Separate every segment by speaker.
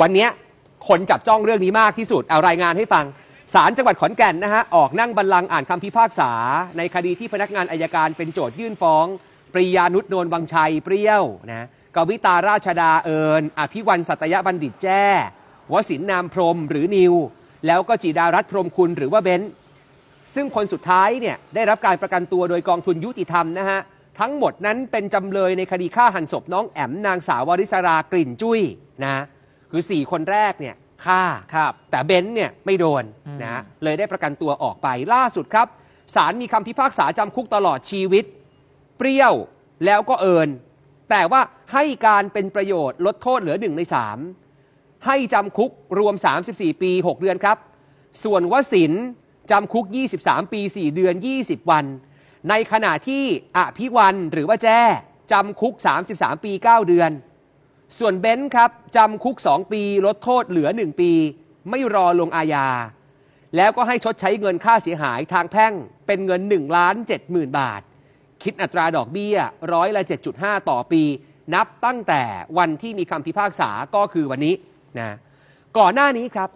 Speaker 1: วันนี้คนจับจ้องเรื่องนี้มากที่สุดเอารายงานให้ฟังศาลจังหวัดขอนแก่นนะฮะออกนั่งบัลลังก์อ่านคำพิพากษา ในคดีที่พนักงานอายการเป็นโจทยื่นฟ้อง ปริยานุชโนนวังชัยเปรี้ยวนะกวิตาราชดาเอิญอภิวันสัตยบัณฑิตแจ้วสินนามพรหมหรือนิว แล้วก็จีดารัตพรมคุณหรือว่าเบนซ์ซึ่งคนสุดท้ายเนี่ยได้รับการประกันตัวโดยกองทุนยุติธรรมนะฮะทั้งหมดนั้นเป็นจำเลยในคดีฆ่าหันศพน้องแอมนางสาววริศรากลิ่นจุ้ยนะ คือ 4 คนแรกเนี่ยฆ่า
Speaker 2: ครับ
Speaker 1: แต่เบนซ์เนี่ยไม่โดน
Speaker 2: อืม
Speaker 1: นะเลยได้ประกันตัวออกไปล่าสุดครับศาลมีคำพิพากษาจำคุกตลอดชีวิต เปรี้ยวแล้วก็เอิญแต่ว่าให้การเป็นประโยชน์ลดโทษเหลือ1ใน3ให้จำคุกรวม 34 ปี 6 เดือนครับ ส่วนวสินทร์จำคุก 23 ปี 4 เดือน 20 วัน ในขณะที่อภิวันหรือว่าแจ้จำคุก 33 ปี 9 เดือน ส่วนเบนซ์ครับจำคุก 2 ปี ลดโทษเหลือ 1 ปี ไม่รอลงอาญา แล้วก็ให้ชดใช้เงินค่าเสียหายทางแพ่งเป็นเงิน1ล้าน7หมื่นบาท คิดอัตราดอกเบี้ยร้อยละ 7.5 ต่อปี นับตั้งแต่วันที่มีคำพิพากษาก็คือวันนี้นะก่อนหน้านี้ครับ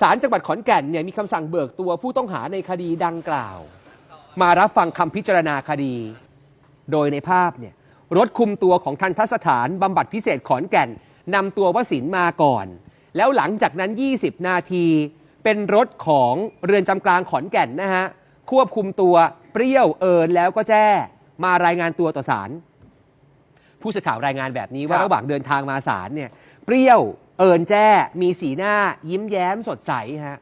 Speaker 1: ศาลจังหวัดขอนแก่นเนี่ยมีคำสั่งเบิกตัวผู้ต้องหาในคดีดังกล่าว มารับฟังคำพิจารณาคดี โดยในภาพเนี่ย รถคุมตัวของทันทสถานบำบัดพิเศษขอนแก่นนำตัววสินมาก่อน แล้วหลังจากนั้น 20 นาที เป็นรถของเรือนจำกลางขอนแก่นนะฮะควบคุมตัวเปรี้ยวเอิญแล้วก็แจ้มารายงานตัวต่อศาลผู้สื่อข่าวรายงานแบบนี้ว่า
Speaker 2: ครับ
Speaker 1: ระหว่างเดินทางมาศาลเนี่ยเปรี้ยวเอิญแจ้มีสีหน้ายิ้มแย้มสดใสฮะ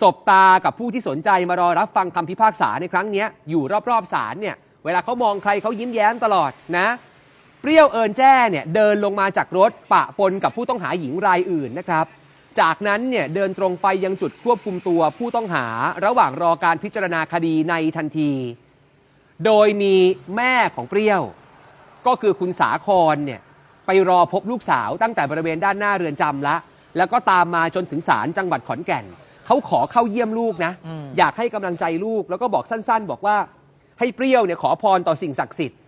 Speaker 1: สบตากับผู้ที่สนใจมารอรับฟังคำพิพากษาในครั้งเนี้ยอยู่รอบๆศาลเนี่ยเวลาเขามองใครเขายิ้มแย้มตลอดนะ เปรี้ยวเอิญแจ้เนี่ยเดินลงมาจากรถปะปนกับผู้ต้องหาหญิงรายอื่นนะครับจากนั้นเนี่ยเดินตรงไปยังจุดควบคุมตัวผู้ต้องหาระหว่างรอการพิจารณาคดีในทันที โดยมีแม่ของเปรี้ยว ก็คือคุณสาครเนี่ยไปรอพบลูกสาวตั้งแต่บริเวณด้านหน้าเรือนจำละ แล้วก็ตามมาจนถึงศาลจังหวัดขอนแก่น เขาขอเข้าเยี่ยมลูกนะ
Speaker 2: อืม
Speaker 1: อยากให้กำลังใจลูก แล้วก็บอกสั้นๆ บอกว่าให้เปรี้ยวเนี่ยขอพรต่อสิ่งศักดิ์สิทธิ์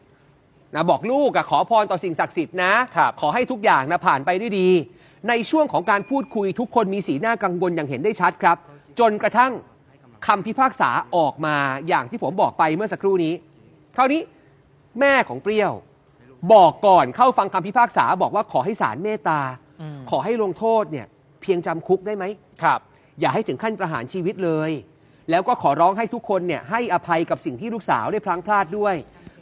Speaker 1: นะบอกลูกอะขอพรต่อสิ่งศักดิ์สิทธิ์นะ ครับขอให้ทุกอย่างนะผ่านไปด้วยดี ในช่วงของการพูดคุยทุกคนมีสีหน้ากังวลอย่างเห็นได้ชัดครับ จนกระทั่งคำพิพากษาออกมาอย่างที่ผมบอกไปเมื่อสักครู่นี้ คราวนี้แม่ของเปรี้ยว บอกก่อนเข้าฟังคำพิพากษาบอกว่าขอให้ศาลเมตตา
Speaker 2: อืม
Speaker 1: ขอให้ลงโทษเนี่ยเพียงจำคุกได้ไหม
Speaker 2: ครับ
Speaker 1: อย่าให้ถึงขั้นประหารชีวิตเลย แล้วก็ขอร้องให้ทุกคนเนี่ยให้อภัยกับสิ่งที่ลูกสาวได้พลังพลาดด้วย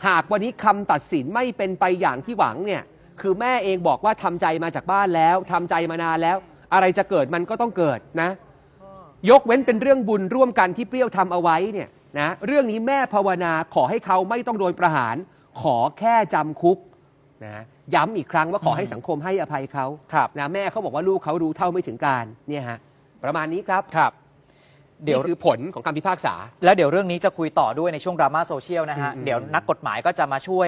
Speaker 1: หากวันนี้คำตัดสินไม่เป็นไปอย่างที่หวังเนี่ยคือแม่เองบอกว่าทำใจมาจากบ้านแล้วทำใจมานานแล้ว อะไรจะเกิดมันก็ต้องเกิดนะ ยกเว้นเป็นเรื่องบุญร่วมกันที่เปรี้ยวทำเอาไว้เนี่ยนะเรื่องนี้แม่ภาวนาขอให้เขาไม่ต้องโดนประหาร ขอแค่จำคุกนะย้ำอีกครั้งว่าขอให้สังคมให้อภัยเขา
Speaker 2: ครับ
Speaker 1: นะแม่เขาบอกว่าลูกเขารู้เท่าไม่ถึงการเนี่ยฮะประมาณนี้ครับ
Speaker 2: ครับ เดี๋ยว
Speaker 1: นี่คือผลของคำพิพากษา
Speaker 2: แล้วเดี๋ยวเรื่องนี้จะคุยต่อด้วยในช่วงดราม่าโซเชียลนะฮะ
Speaker 1: อืมอืม
Speaker 2: เดี๋ยวนักกฎหมายก็จะมาช่วย